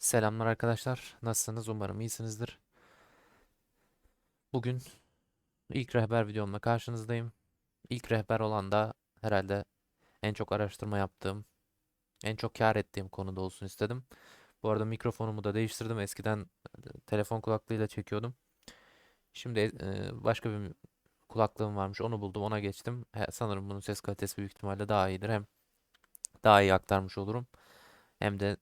Selamlar arkadaşlar. Nasılsınız? Umarım iyisinizdir. Bugün ilk rehber videomla karşınızdayım. İlk rehber olan da herhalde en çok araştırma yaptığım, en çok kâr ettiğim konuda olsun istedim. Bu arada mikrofonumu da değiştirdim. Eskiden e, telefon kulaklığıyla çekiyordum. Şimdi e, başka bir kulaklığım varmış. Onu buldum. Ona geçtim. Sanırım bunun ses kalitesi büyük ihtimalle daha iyidir. Hem daha iyi aktarmış olurum. Hem de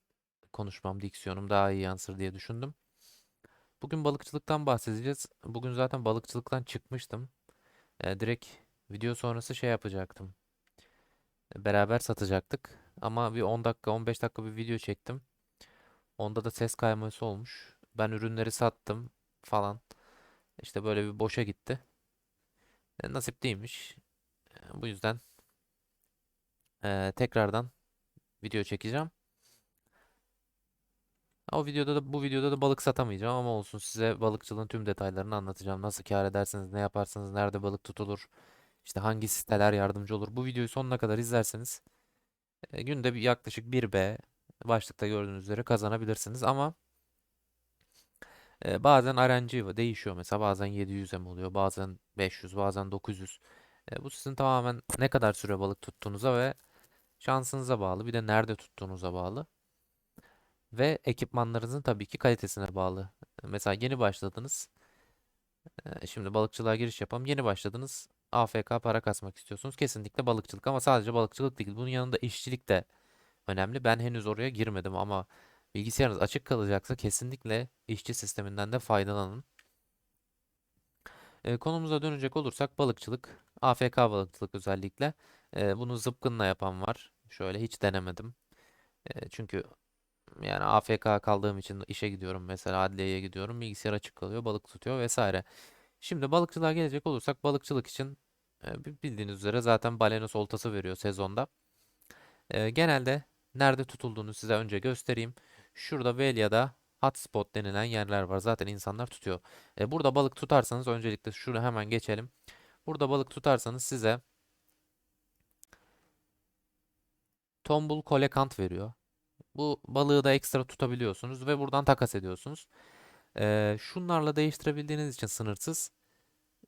konuşmam, diksiyonum daha iyi yansır diye düşündüm. Bugün balıkçılıktan bahsedeceğiz. Bugün zaten balıkçılıktan çıkmıştım. Ee, direkt video sonrası şey yapacaktım. Beraber satacaktık. Ama bir 10 dakika, 15 dakika bir video çektim. Onda da ses kayması olmuş. Ben ürünleri sattım falan. İşte böyle bir boşa gitti. E, nasip değilmiş. E, bu yüzden e, tekrardan video çekeceğim. O videoda da bu videoda da balık satamayacağım ama olsun size balıkçılığın tüm detaylarını anlatacağım. Nasıl kâr edersiniz, ne yaparsınız, nerede balık tutulur, işte hangi siteler yardımcı olur. Bu videoyu sonuna kadar izlerseniz e, günde bir yaklaşık 1B başlıkta gördüğünüz üzere kazanabilirsiniz ama e, bazen RNG değişiyor mesela bazen 700'e mi oluyor, bazen 500, bazen 900. E, bu sizin tamamen ne kadar süre balık tuttuğunuza ve şansınıza bağlı. Bir de nerede tuttuğunuza bağlı. Ve ekipmanlarınızın tabii ki kalitesine bağlı. Mesela yeni başladınız. Şimdi balıkçılığa giriş yapalım. Yeni başladınız. AFK para kasmak istiyorsunuz. Kesinlikle balıkçılık ama sadece balıkçılık değil. Bunun yanında işçilik de önemli. Ben henüz oraya girmedim ama bilgisayarınız açık kalacaksa kesinlikle işçi sisteminden de faydalanın. Ee, konumuza dönecek olursak balıkçılık, AFK balıkçılık özellikle. Ee, bunu zıpkınla yapan var. Şöyle hiç denemedim. Ee, çünkü yani AFK kaldığım için işe gidiyorum mesela adliyeye gidiyorum bilgisayar açık kalıyor balık tutuyor vesaire. Şimdi balıkçılığa gelecek olursak balıkçılık için bi- bildiğiniz üzere zaten balena oltası veriyor sezonda. Genelde nerede tutulduğunu size önce göstereyim. Şurada Velia'da hotspot denilen yerler var. Zaten insanlar tutuyor. E, burada balık tutarsanız öncelikle şunu hemen geçelim. Burada balık tutarsanız size tombul kolekant veriyor. Bu balığı da ekstra tutabiliyorsunuz ve buradan takas ediyorsunuz. Ee, şunlarla değiştirebildiğiniz için sınırsız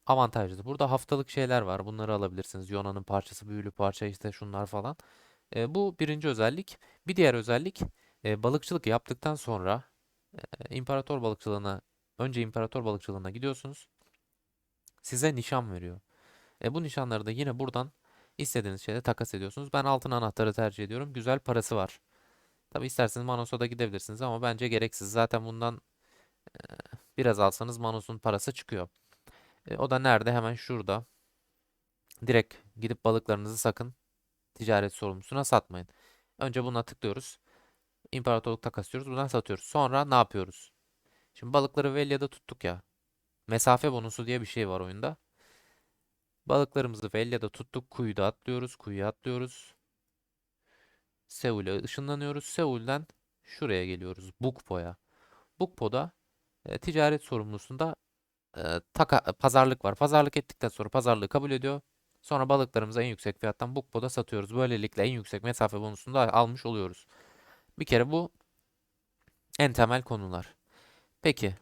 avantajlı. Burada haftalık şeyler var. Bunları alabilirsiniz. Yona'nın parçası, büyülü parça işte şunlar falan. Ee, bu birinci özellik. Bir diğer özellik e, balıkçılık yaptıktan sonra e, imparator balıkçılığına önce imparator balıkçılığına gidiyorsunuz. Size nişan veriyor. E, bu nişanları da yine buradan istediğiniz şeyde takas ediyorsunuz. Ben altın anahtarı tercih ediyorum. Güzel parası var. Tabi isterseniz Manos'a da gidebilirsiniz ama bence gereksiz. Zaten bundan e, biraz alsanız Manos'un parası çıkıyor. E, o da nerede? Hemen şurada. Direkt gidip balıklarınızı sakın ticaret sorumlusuna satmayın. Önce buna tıklıyoruz. İmparatorluk takas diyoruz. Buradan satıyoruz. Sonra ne yapıyoruz? Şimdi balıkları Velia'da tuttuk ya. Mesafe bonusu diye bir şey var oyunda. Balıklarımızı Velia'da tuttuk. Kuyuda atlıyoruz. Kuyuya atlıyoruz. Seul'e ışınlanıyoruz. Seul'den şuraya geliyoruz. Bukpo'ya. Bukpo'da e, ticaret sorumlusunda e, taka, pazarlık var. Pazarlık ettikten sonra pazarlığı kabul ediyor. Sonra balıklarımızı en yüksek fiyattan Bukpo'da satıyoruz. Böylelikle en yüksek mesafe bonusunu da almış oluyoruz. Bir kere bu en temel konular. Peki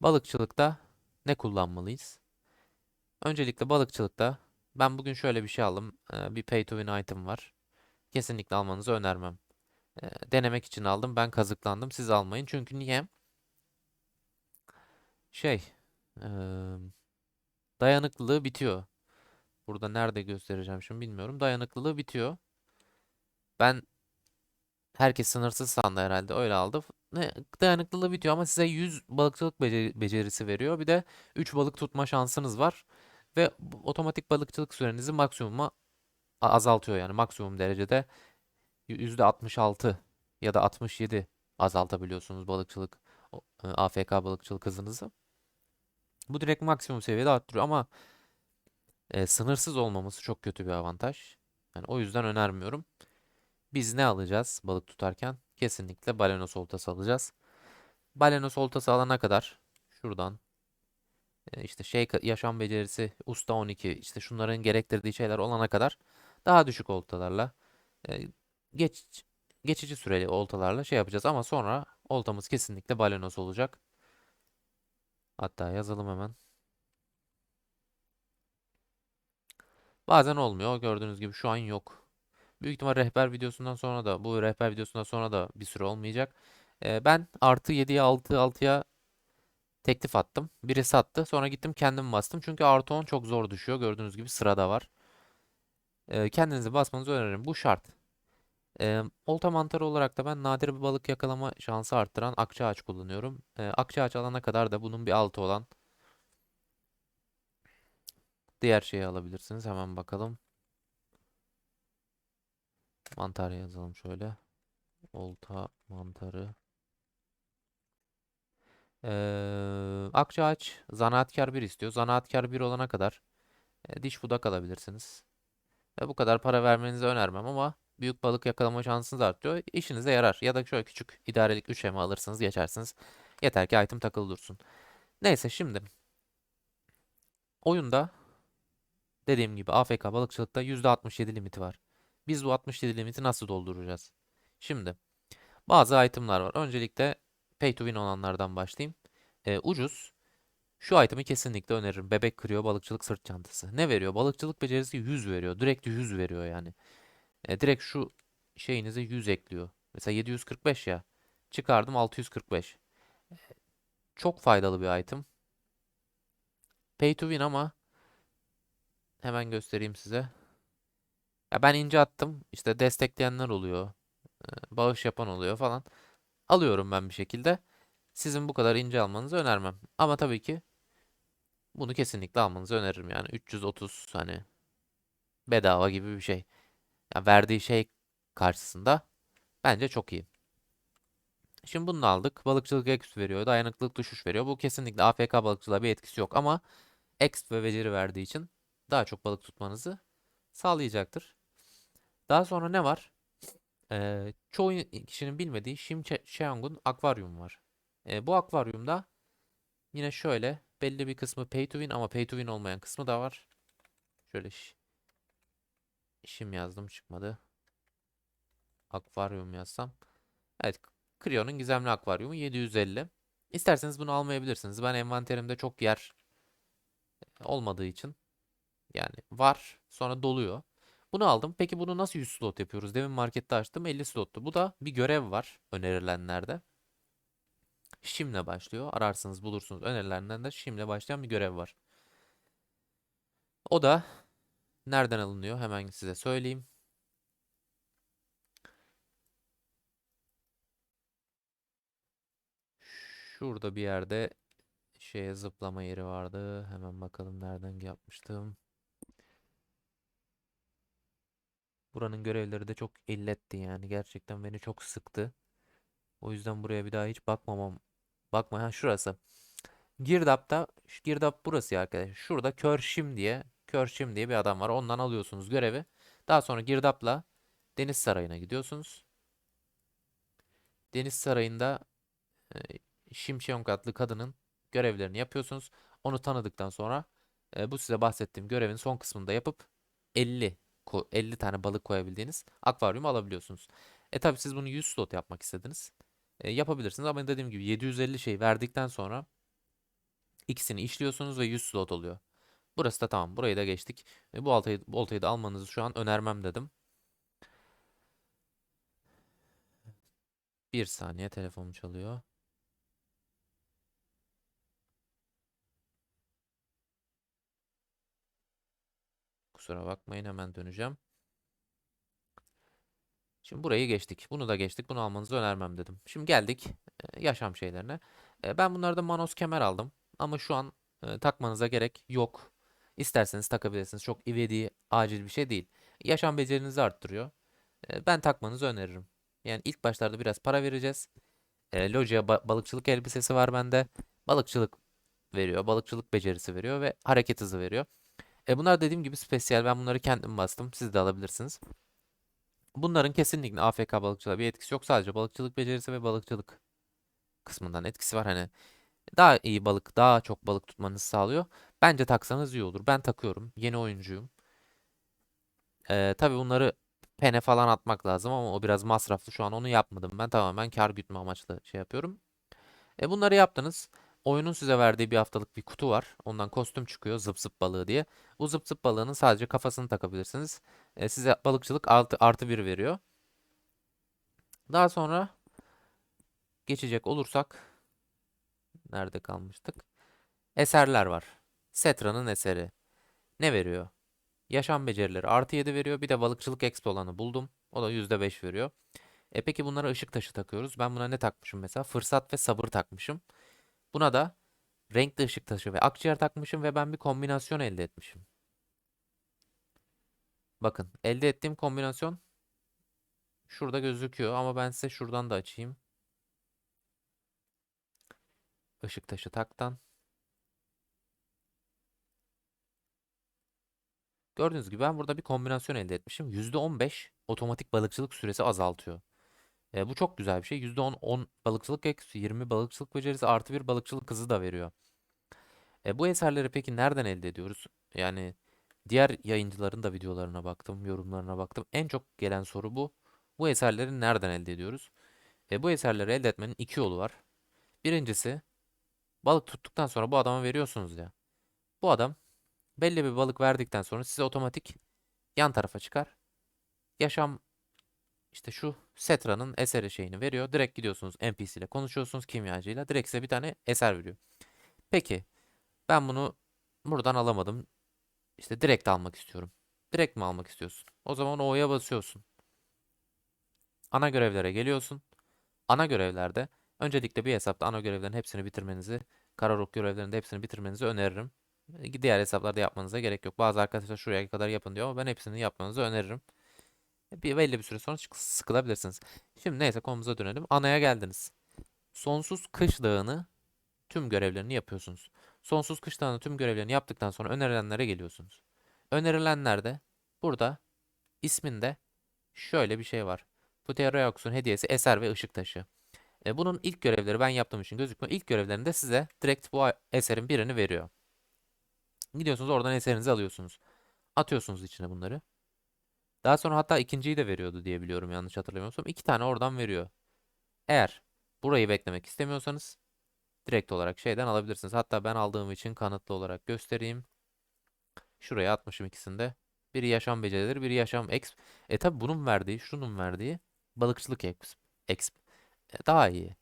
balıkçılıkta ne kullanmalıyız? Öncelikle balıkçılıkta ben bugün şöyle bir şey aldım. E, bir pay to win item var. Kesinlikle almanızı önermem. Denemek için aldım. Ben kazıklandım. Siz almayın. Çünkü niye? Şey, dayanıklılığı bitiyor. Burada nerede göstereceğim şimdi bilmiyorum. Dayanıklılığı bitiyor. Ben herkes sınırsız sandı herhalde. Öyle aldı. Dayanıklılığı bitiyor ama size 100 balıkçılık bece- becerisi veriyor. Bir de 3 balık tutma şansınız var. Ve otomatik balıkçılık sürenizi maksimuma azaltıyor yani maksimum derecede %66 ya da 67 azaltabiliyorsunuz balıkçılık e, AFK balıkçılık hızınızı. Bu direkt maksimum seviyede arttırıyor ama e, sınırsız olmaması çok kötü bir avantaj. Yani o yüzden önermiyorum. Biz ne alacağız balık tutarken? Kesinlikle balenos oltası alacağız. Balenos oltası alana kadar şuradan e, işte şey yaşam becerisi usta 12 işte şunların gerektirdiği şeyler olana kadar daha düşük oltalarla e, geç geçici süreli oltalarla şey yapacağız ama sonra oltamız kesinlikle balonos olacak. Hatta yazalım hemen. Bazen olmuyor. Gördüğünüz gibi şu an yok. Büyük ihtimal rehber videosundan sonra da bu rehber videosundan sonra da bir süre olmayacak. Ee, ben artı 7'ye 6 6'ya teklif attım. Biri sattı. Sonra gittim kendim bastım. Çünkü artı 10 çok zor düşüyor. Gördüğünüz gibi sırada var. Ee, kendinize basmanızı öneririm. Bu şart. Ee, olta mantarı olarak da ben nadir bir balık yakalama şansı arttıran akça ağaç kullanıyorum. Ee, akça ağaç alana kadar da bunun bir altı olan diğer şeyi alabilirsiniz. Hemen bakalım. Mantar yazalım şöyle. Olta mantarı. Ee, Akçaağaç zanaatkar bir istiyor. Zanaatkar bir olana kadar e, diş budak alabilirsiniz. Bu kadar para vermenizi önermem ama büyük balık yakalama şansınız artıyor. İşinize yarar. Ya da şöyle küçük idarelik 3 emi alırsınız geçersiniz. Yeter ki item takılı dursun. Neyse şimdi oyunda dediğim gibi AFK balıkçılıkta %67 limiti var. Biz bu 67 limiti nasıl dolduracağız? Şimdi bazı itemlar var. Öncelikle pay to win olanlardan başlayayım. Ee, ucuz. Şu itemi kesinlikle öneririm. Bebek kırıyor balıkçılık sırt çantası. Ne veriyor? Balıkçılık becerisi 100 veriyor. Direkt 100 veriyor yani. E, direkt şu şeyinize 100 ekliyor. Mesela 745 ya. Çıkardım 645. Çok faydalı bir item. Pay to win ama hemen göstereyim size. Ya ben ince attım. İşte destekleyenler oluyor. e, Bağış yapan oluyor falan. Alıyorum ben bir şekilde. Sizin bu kadar ince almanızı önermem. Ama tabii ki bunu kesinlikle almanızı öneririm. Yani 330 hani bedava gibi bir şey. Ya verdiği şey karşısında bence çok iyi. Şimdi bunu aldık. Balıkçılık exp veriyor. Dayanıklılık düşüş veriyor. Bu kesinlikle AFK balıkçılığa bir etkisi yok ama exp ve beceri verdiği için daha çok balık tutmanızı sağlayacaktır. Daha sonra ne var? Ee, çoğu kişinin bilmediği Shim Cheong'un akvaryum var. Ee, bu akvaryumda yine şöyle belli bir kısmı pay to win ama pay to win olmayan kısmı da var. Şöyle Shim yazdım çıkmadı. Akvaryum yazsam. Evet Creo'nun gizemli akvaryumu 750. İsterseniz bunu almayabilirsiniz. Ben envanterimde çok yer olmadığı için yani var sonra doluyor. Bunu aldım. Peki bunu nasıl 100 slot yapıyoruz? Demin markette açtım 50 slottu. Bu da bir görev var önerilenlerde. Şimle başlıyor. Ararsınız bulursunuz. Önerilerinden de şimle başlayan bir görev var. O da nereden alınıyor? Hemen size söyleyeyim. Şurada bir yerde şeye zıplama yeri vardı. Hemen bakalım nereden yapmıştım. Buranın görevleri de çok illetti yani. Gerçekten beni çok sıktı. O yüzden buraya bir daha hiç bakmamam. Bakma ha şurası. Girdap'ta Girdap burası ya arkadaşlar. Şurada Körşim diye Körşim diye bir adam var. Ondan alıyorsunuz görevi. Daha sonra Girdap'la Deniz Sarayı'na gidiyorsunuz. Deniz Sarayı'nda e, Şimşeong adlı kadının görevlerini yapıyorsunuz. Onu tanıdıktan sonra e, bu size bahsettiğim görevin son kısmında yapıp 50 50 tane balık koyabildiğiniz akvaryum alabiliyorsunuz. E tabi siz bunu 100 slot yapmak istediniz. E, yapabilirsiniz ama dediğim gibi 750 şey verdikten sonra ikisini işliyorsunuz ve 100 slot oluyor. Burası da tamam. Burayı da geçtik. E, bu oltayı, bu oltayı da almanızı şu an önermem dedim. Bir saniye telefonum çalıyor. Kusura bakmayın hemen döneceğim. Şimdi burayı geçtik. Bunu da geçtik. Bunu almanızı önermem dedim. Şimdi geldik e, yaşam şeylerine. E, ben bunlarda Manos kemer aldım. Ama şu an e, takmanıza gerek yok. İsterseniz takabilirsiniz. Çok ivedi, acil bir şey değil. Yaşam becerinizi arttırıyor. E, ben takmanızı öneririm. Yani ilk başlarda biraz para vereceğiz. E, Logia ba balıkçılık elbisesi var bende. Balıkçılık veriyor. Balıkçılık becerisi veriyor ve hareket hızı veriyor. E bunlar dediğim gibi spesiyel. Ben bunları kendim bastım. Siz de alabilirsiniz. Bunların kesinlikle AFK balıkçılığa bir etkisi yok. Sadece balıkçılık becerisi ve balıkçılık kısmından etkisi var. Hani daha iyi balık, daha çok balık tutmanızı sağlıyor. Bence taksanız iyi olur. Ben takıyorum. Yeni oyuncuyum. Ee, tabii bunları pene falan atmak lazım ama o biraz masraflı. Şu an onu yapmadım. Ben tamamen kar gütme amaçlı şey yapıyorum. E bunları yaptınız. Oyunun size verdiği bir haftalık bir kutu var. Ondan kostüm çıkıyor zıp zıp balığı diye. Bu zıp zıp balığının sadece kafasını takabilirsiniz. E, size balıkçılık artı, artı bir veriyor. Daha sonra geçecek olursak nerede kalmıştık? Eserler var. Setra'nın eseri. Ne veriyor? Yaşam becerileri artı 7 veriyor. Bir de balıkçılık exp olanı buldum. O da %5 veriyor. E peki bunlara ışık taşı takıyoruz. Ben buna ne takmışım mesela? Fırsat ve sabır takmışım. Buna da renkli ışık taşı ve akciğer takmışım ve ben bir kombinasyon elde etmişim. Bakın elde ettiğim kombinasyon şurada gözüküyor ama ben size şuradan da açayım. Işık taşı taktan. Gördüğünüz gibi ben burada bir kombinasyon elde etmişim. %15 otomatik balıkçılık süresi azaltıyor. E, bu çok güzel bir şey. %10 10 balıkçılık eksi 20 balıkçılık becerisi artı bir balıkçılık hızı da veriyor. E, bu eserleri peki nereden elde ediyoruz? Yani diğer yayıncıların da videolarına baktım, yorumlarına baktım. En çok gelen soru bu. Bu eserleri nereden elde ediyoruz? E, bu eserleri elde etmenin iki yolu var. Birincisi balık tuttuktan sonra bu adama veriyorsunuz ya. Bu adam belli bir balık verdikten sonra size otomatik yan tarafa çıkar. Yaşam işte şu Setra'nın eseri şeyini veriyor. Direkt gidiyorsunuz NPC ile konuşuyorsunuz kimyacıyla. Direkt size bir tane eser veriyor. Peki ben bunu buradan alamadım. İşte direkt almak istiyorum. Direkt mi almak istiyorsun? O zaman O'ya basıyorsun. Ana görevlere geliyorsun. Ana görevlerde öncelikle bir hesapta ana görevlerin hepsini bitirmenizi, Kararok görevlerinde hepsini bitirmenizi öneririm. Diğer hesaplarda yapmanıza gerek yok. Bazı arkadaşlar şuraya kadar yapın diyor ama ben hepsini yapmanızı öneririm. Bir belli bir süre sonra sıkılabilirsiniz. Şimdi neyse konumuza dönelim. Anaya geldiniz. Sonsuz Kış Dağı'nı tüm görevlerini yapıyorsunuz. Sonsuz Kış Dağı'nın tüm görevlerini yaptıktan sonra önerilenlere geliyorsunuz. Önerilenlerde burada isminde şöyle bir şey var. Puteroyaux'un hediyesi eser ve ışık taşı. E, bunun ilk görevleri ben yaptığım için gözükmüyor. İlk görevlerinde size direkt bu eserin birini veriyor. Gidiyorsunuz oradan eserinizi alıyorsunuz. Atıyorsunuz içine bunları. Daha sonra hatta ikinciyi de veriyordu diye biliyorum yanlış hatırlamıyorsam. İki tane oradan veriyor. Eğer burayı beklemek istemiyorsanız direkt olarak şeyden alabilirsiniz. Hatta ben aldığım için kanıtlı olarak göstereyim. Şuraya atmışım ikisinde. Biri yaşam becerileri, biri yaşam exp. E tabi bunun verdiği, şunun verdiği balıkçılık exp. exp. E, daha iyi.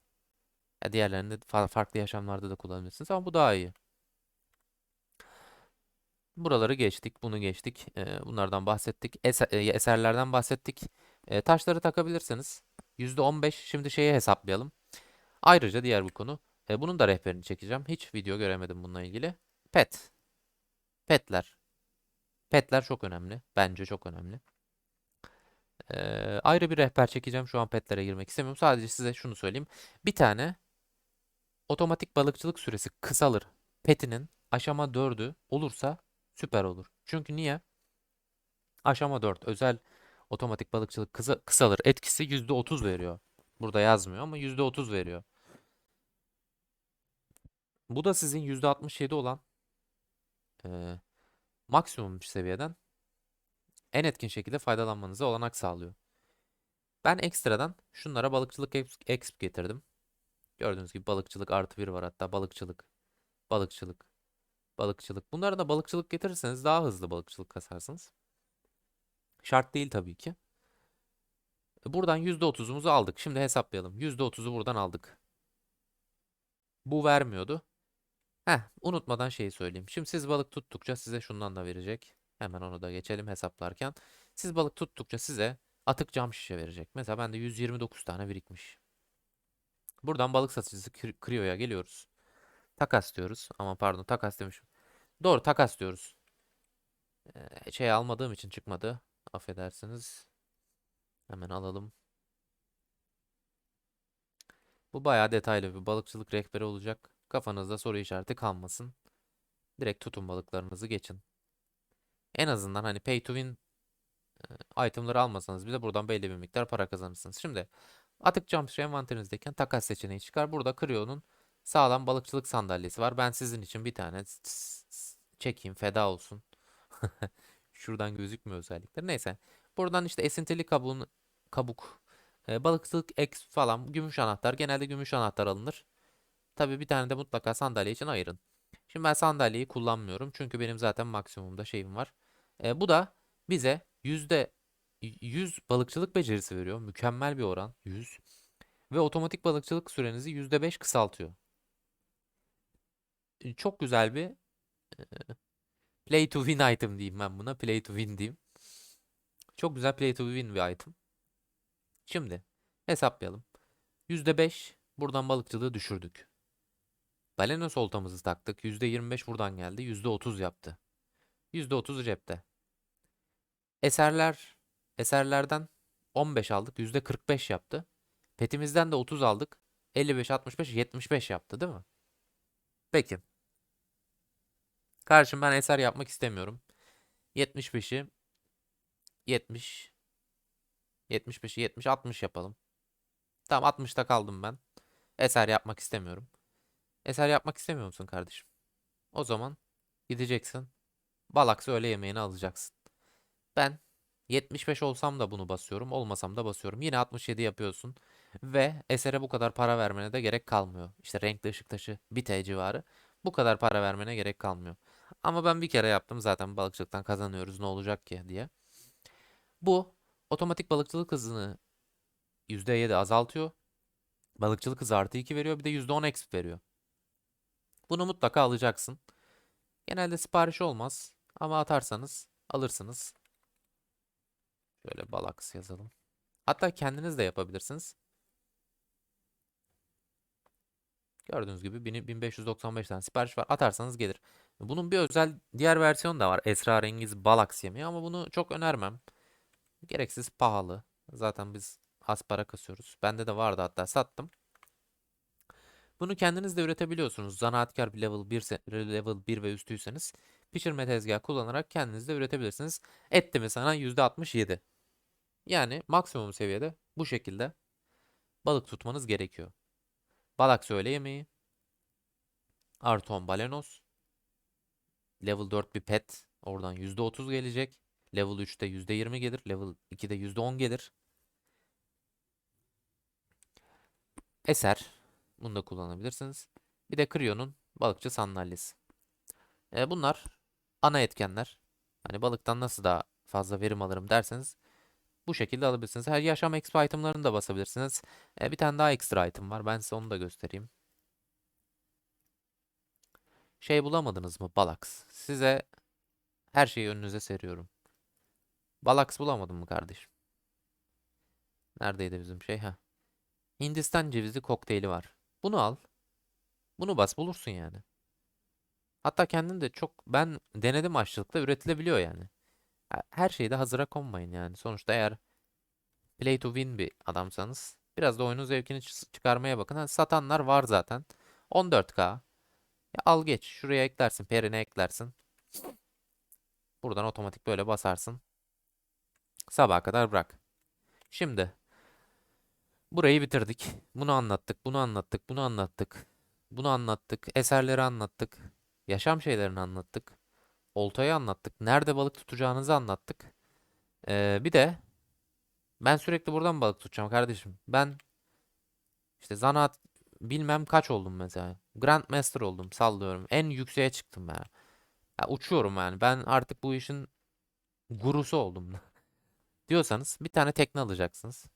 E, diğerlerini de fa- farklı yaşamlarda da kullanabilirsiniz ama bu daha iyi. Buraları geçtik, bunu geçtik. Ee, bunlardan bahsettik. Eser, e, eserlerden bahsettik. Ee, taşları takabilirsiniz. %15 şimdi şeye hesaplayalım. Ayrıca diğer bir konu. e, bunun da rehberini çekeceğim. Hiç video göremedim bununla ilgili. Pet. Petler. Petler çok önemli. Bence çok önemli. Ee, ayrı bir rehber çekeceğim. Şu an petlere girmek istemiyorum. Sadece size şunu söyleyeyim. Bir tane otomatik balıkçılık süresi kısalır. Petinin aşama 4'ü olursa süper olur. Çünkü niye? Aşama 4 özel otomatik balıkçılık kısa, kısalır. Etkisi %30 veriyor. Burada yazmıyor ama %30 veriyor. Bu da sizin %67 olan e, maksimum seviyeden en etkin şekilde faydalanmanıza olanak sağlıyor. Ben ekstradan şunlara balıkçılık exp getirdim. Gördüğünüz gibi balıkçılık artı bir var hatta balıkçılık, balıkçılık, balıkçılık. Bunlara da balıkçılık getirirseniz daha hızlı balıkçılık kasarsınız. Şart değil tabii ki. Buradan %30'umuzu aldık. Şimdi hesaplayalım. %30'u buradan aldık. Bu vermiyordu. Heh, unutmadan şeyi söyleyeyim. Şimdi siz balık tuttukça size şundan da verecek. Hemen onu da geçelim hesaplarken. Siz balık tuttukça size atık cam şişe verecek. Mesela bende 129 tane birikmiş. Buradan balık satıcısı Kri- Crio'ya geliyoruz. Takas diyoruz. Ama pardon takas demişim. Doğru takas diyoruz. Ee, şey almadığım için çıkmadı. Affedersiniz. Hemen alalım. Bu bayağı detaylı bir balıkçılık rehberi olacak. Kafanızda soru işareti kalmasın. Direkt tutun balıklarınızı geçin. En azından hani pay to win e, itemları almasanız bile buradan belli bir miktar para kazanırsınız. Şimdi atık jumpshare envanterinizdeyken takas seçeneği çıkar. Burada Creo'nun sağlam balıkçılık sandalyesi var. Ben sizin için bir tane çekeyim feda olsun. Şuradan gözükmüyor özellikle. Neyse. Buradan işte esintili kabuğun kabuk, e, balıkçılık X falan gümüş anahtar. Genelde gümüş anahtar alınır. Tabii bir tane de mutlaka sandalye için ayırın. Şimdi ben sandalyeyi kullanmıyorum. Çünkü benim zaten maksimumda şeyim var. E, bu da bize yüzde 100 balıkçılık becerisi veriyor. Mükemmel bir oran. 100. Ve otomatik balıkçılık sürenizi %5 kısaltıyor. E, Çok güzel bir e, play to win item diyeyim ben buna. Play to win diyeyim. Çok güzel play to win bir item. Şimdi hesaplayalım. %5 buradan balıkçılığı düşürdük. Balena oltamızı taktık. %25 buradan geldi. %30 yaptı. %30 cepte. Eserler eserlerden 15 aldık. %45 yaptı. Petimizden de 30 aldık. 55, 65, 75 yaptı değil mi? Peki. Karşım ben eser yapmak istemiyorum. 75'i 70 75'i 70 60 yapalım. Tamam 60'ta kaldım ben. Eser yapmak istemiyorum. Eser yapmak istemiyor musun kardeşim? O zaman gideceksin. Balaksı öğle yemeğini alacaksın. Ben 75 olsam da bunu basıyorum. Olmasam da basıyorum. Yine 67 yapıyorsun. Ve esere bu kadar para vermene de gerek kalmıyor. İşte renkli ışık taşı 1 T civarı. Bu kadar para vermene gerek kalmıyor. Ama ben bir kere yaptım zaten balıkçılıktan kazanıyoruz ne olacak ki diye. Bu otomatik balıkçılık hızını %7 azaltıyor. Balıkçılık hızı artı 2 veriyor. Bir de %10 exp veriyor. Bunu mutlaka alacaksın. Genelde sipariş olmaz. Ama atarsanız alırsınız. Şöyle balaks yazalım. Hatta kendiniz de yapabilirsiniz. Gördüğünüz gibi 1000 1595 tane sipariş var. Atarsanız gelir. Bunun bir özel diğer versiyonu da var. Esrarengiz balaks yemeği ama bunu çok önermem. Gereksiz pahalı. Zaten biz az para kasıyoruz. Bende de vardı hatta sattım. Bunu kendiniz de üretebiliyorsunuz. Zanaatkar bir level 1, se- level 1 ve üstüyseniz pişirme tezgahı kullanarak kendiniz de üretebilirsiniz. Etti mi sana %67. Yani maksimum seviyede bu şekilde balık tutmanız gerekiyor. Balak öğle yemeği. Artı 10 balenos. Level 4 bir pet. Oradan %30 gelecek. Level 3'te %20 gelir. Level 2'de %10 gelir. Eser. Bunu da kullanabilirsiniz. Bir de Creo'nun balıkçı sandalyesi. E, bunlar ana etkenler. Hani balıktan nasıl daha fazla verim alırım derseniz bu şekilde alabilirsiniz. Her yaşam exp itemlarını da basabilirsiniz. E, bir tane daha ekstra item var. Ben size onu da göstereyim. Şey bulamadınız mı? Balaks. Size her şeyi önünüze seriyorum. Balaks bulamadın mı kardeşim? Neredeydi bizim şey? Ha. Hindistan cevizi kokteyli var. Bunu al. Bunu bas bulursun yani. Hatta kendin de çok ben denedim aşçılıkta üretilebiliyor yani. Her şeyi de hazıra konmayın yani. Sonuçta eğer play to win bir adamsanız biraz da oyunun zevkini çı- çıkarmaya bakın. Ha, satanlar var zaten. 14K. Ya al geç. Şuraya eklersin. Perine eklersin. Buradan otomatik böyle basarsın. Sabaha kadar bırak. Şimdi burayı bitirdik. Bunu anlattık, bunu anlattık, bunu anlattık. Bunu anlattık. Eserleri anlattık. Yaşam şeylerini anlattık. Oltayı anlattık. Nerede balık tutacağınızı anlattık. Ee, bir de ben sürekli buradan balık tutacağım kardeşim. Ben işte zanaat bilmem kaç oldum mesela. Grandmaster oldum sallıyorum. En yükseğe çıktım ben. Ya uçuyorum yani. Ben artık bu işin gurusu oldum. Diyorsanız bir tane tekne alacaksınız.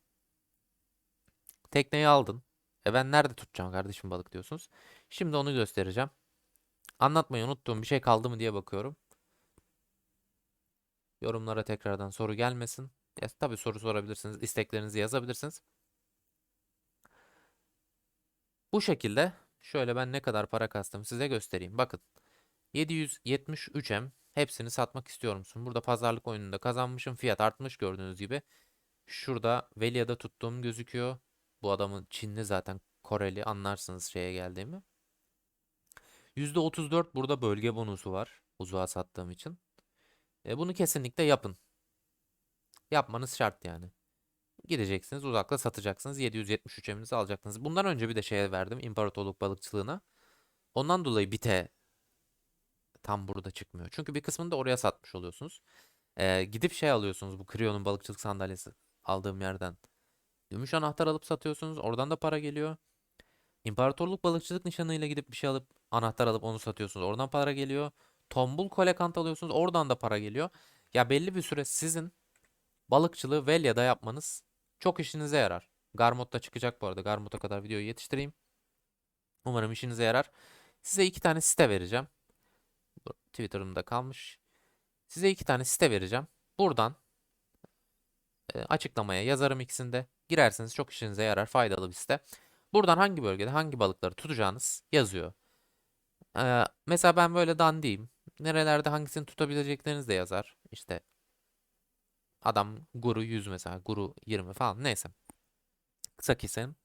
Tekneyi aldın. E ben nerede tutacağım kardeşim balık diyorsunuz. Şimdi onu göstereceğim. Anlatmayı unuttuğum bir şey kaldı mı diye bakıyorum. Yorumlara tekrardan soru gelmesin. Ya, tabii soru sorabilirsiniz. isteklerinizi yazabilirsiniz. Bu şekilde şöyle ben ne kadar para kastım size göstereyim. Bakın 773M hepsini satmak istiyor musun? Burada pazarlık oyununda kazanmışım. Fiyat artmış gördüğünüz gibi. Şurada Velia'da tuttuğum gözüküyor. Bu adamın Çinli zaten Koreli anlarsınız şeye geldiğimi. %34 burada bölge bonusu var. Uzağa sattığım için. E, bunu kesinlikle yapın. Yapmanız şart yani. Gideceksiniz uzakta satacaksınız. 773 eminizi alacaksınız. Bundan önce bir de şeye verdim. imparatorluk balıkçılığına. Ondan dolayı bite tam burada çıkmıyor. Çünkü bir kısmını da oraya satmış oluyorsunuz. Ee, gidip şey alıyorsunuz bu Creo'nun balıkçılık sandalyesi aldığım yerden. Gümüş anahtar alıp satıyorsunuz. Oradan da para geliyor. İmparatorluk balıkçılık nişanıyla gidip bir şey alıp anahtar alıp onu satıyorsunuz. Oradan para geliyor. Tombul kolekant alıyorsunuz. Oradan da para geliyor. Ya belli bir süre sizin balıkçılığı Velya'da yapmanız çok işinize yarar. Garmot'ta çıkacak bu arada. Garmot'a kadar videoyu yetiştireyim. Umarım işinize yarar. Size iki tane site vereceğim. Twitter'ımda kalmış. Size iki tane site vereceğim. Buradan e, açıklamaya yazarım ikisinde. Girerseniz çok işinize yarar. Faydalı bir site. Buradan hangi bölgede hangi balıkları tutacağınız yazıyor. Ee, mesela ben böyle dandiyim. Nerelerde hangisini tutabilecekleriniz de yazar. İşte adam guru 100 mesela. Guru 20 falan neyse. Kısa keselim.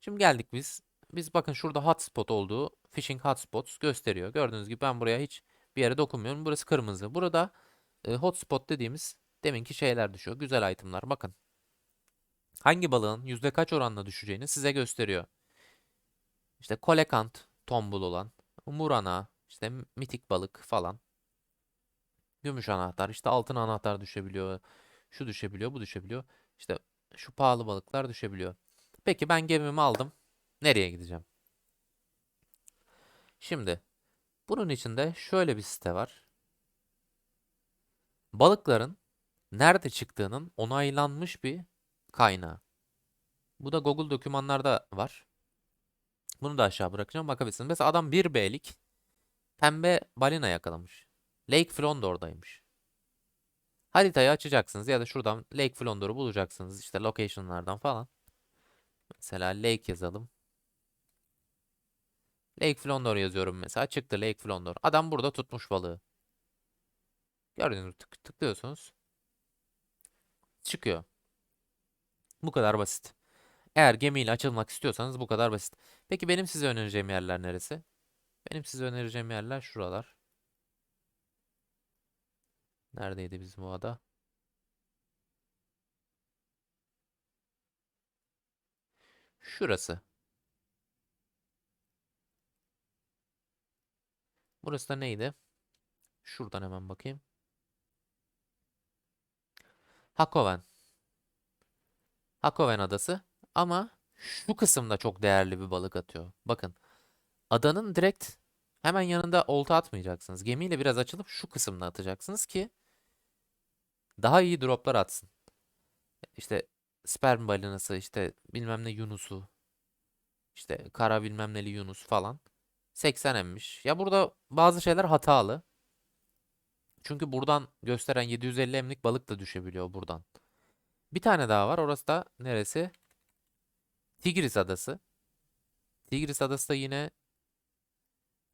Şimdi geldik biz. Biz bakın şurada hotspot olduğu fishing hotspots gösteriyor. Gördüğünüz gibi ben buraya hiç bir yere dokunmuyorum. Burası kırmızı. Burada e, hotspot dediğimiz deminki şeyler düşüyor. Güzel itemlar. Bakın. Hangi balığın yüzde kaç oranla düşeceğini size gösteriyor. İşte kolekant, tombul olan, murana, işte mitik balık falan. Gümüş anahtar, işte altın anahtar düşebiliyor. Şu düşebiliyor, bu düşebiliyor. İşte şu pahalı balıklar düşebiliyor. Peki ben gemimi aldım. Nereye gideceğim? Şimdi bunun içinde şöyle bir site var. Balıkların nerede çıktığının onaylanmış bir kaynağı. Bu da Google dokümanlarda var. Bunu da aşağı bırakacağım bakabilirsiniz. Mesela adam 1B'lik pembe balina yakalamış. Lake Flondor'daymış. Haritayı açacaksınız ya da şuradan Lake Flondor'u bulacaksınız işte location'lardan falan. Mesela Lake yazalım. Lake Flondor yazıyorum mesela. Çıktı Lake Flondor. Adam burada tutmuş balığı. Gördüğünüz tık, tıklıyorsunuz. Çıkıyor. Bu kadar basit. Eğer gemiyle açılmak istiyorsanız bu kadar basit. Peki benim size önereceğim yerler neresi? Benim size önereceğim yerler şuralar. Neredeydi bizim o ada? Şurası. Burası da neydi? Şuradan hemen bakayım. Hakoven. Hakoven adası. Ama şu kısımda çok değerli bir balık atıyor. Bakın. Adanın direkt hemen yanında olta atmayacaksınız. Gemiyle biraz açılıp şu kısımda atacaksınız ki daha iyi droplar atsın. İşte sperm balinası, işte bilmem ne yunusu, işte kara bilmem neli yunus falan. 80 emmiş. Ya burada bazı şeyler hatalı. Çünkü buradan gösteren 750 emlik balık da düşebiliyor buradan. Bir tane daha var. Orası da neresi? Tigris Adası. Tigris Adası da yine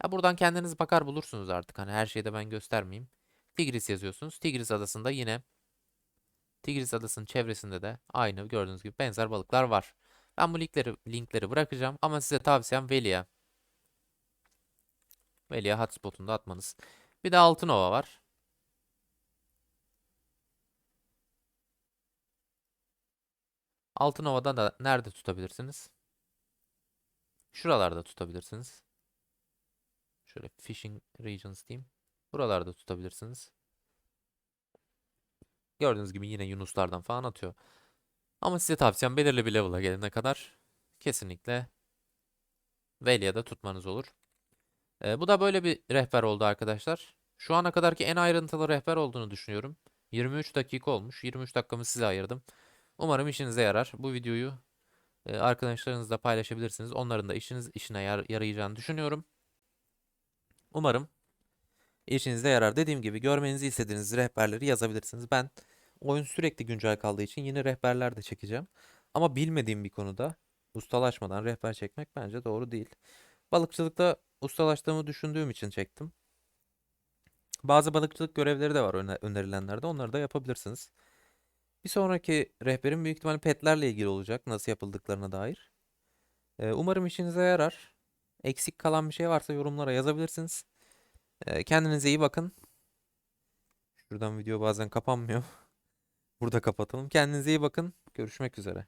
ya buradan kendiniz bakar bulursunuz artık. Hani her şeyi de ben göstermeyeyim. Tigris yazıyorsunuz. Tigris Adası'nda yine Tigris Adası'nın çevresinde de aynı gördüğünüz gibi benzer balıklar var. Ben bu linkleri linkleri bırakacağım ama size tavsiyem Velia. Velia hotspot'unda atmanız. Bir de Altınova var. Altınova'da da nerede tutabilirsiniz? Şuralarda tutabilirsiniz. Şöyle fishing regions diyeyim. Buralarda tutabilirsiniz. Gördüğünüz gibi yine yunuslardan falan atıyor. Ama size tavsiyem belirli bir level'a gelene kadar kesinlikle Velia'da tutmanız olur. Ee, bu da böyle bir rehber oldu arkadaşlar. Şu ana kadarki en ayrıntılı rehber olduğunu düşünüyorum. 23 dakika olmuş. 23 dakikamı size ayırdım. Umarım işinize yarar. Bu videoyu e, arkadaşlarınızla paylaşabilirsiniz. Onların da işiniz işine yar- yarayacağını düşünüyorum. Umarım işinize yarar. Dediğim gibi görmenizi istediğiniz rehberleri yazabilirsiniz. Ben oyun sürekli güncel kaldığı için yeni rehberler de çekeceğim. Ama bilmediğim bir konuda ustalaşmadan rehber çekmek bence doğru değil. Balıkçılıkta ustalaştığımı düşündüğüm için çektim. Bazı balıkçılık görevleri de var öne- önerilenlerde. Onları da yapabilirsiniz. Bir sonraki rehberim büyük ihtimalle petlerle ilgili olacak. Nasıl yapıldıklarına dair. Ee, umarım işinize yarar. Eksik kalan bir şey varsa yorumlara yazabilirsiniz. Ee, kendinize iyi bakın. Şuradan video bazen kapanmıyor. Burada kapatalım. Kendinize iyi bakın. Görüşmek üzere.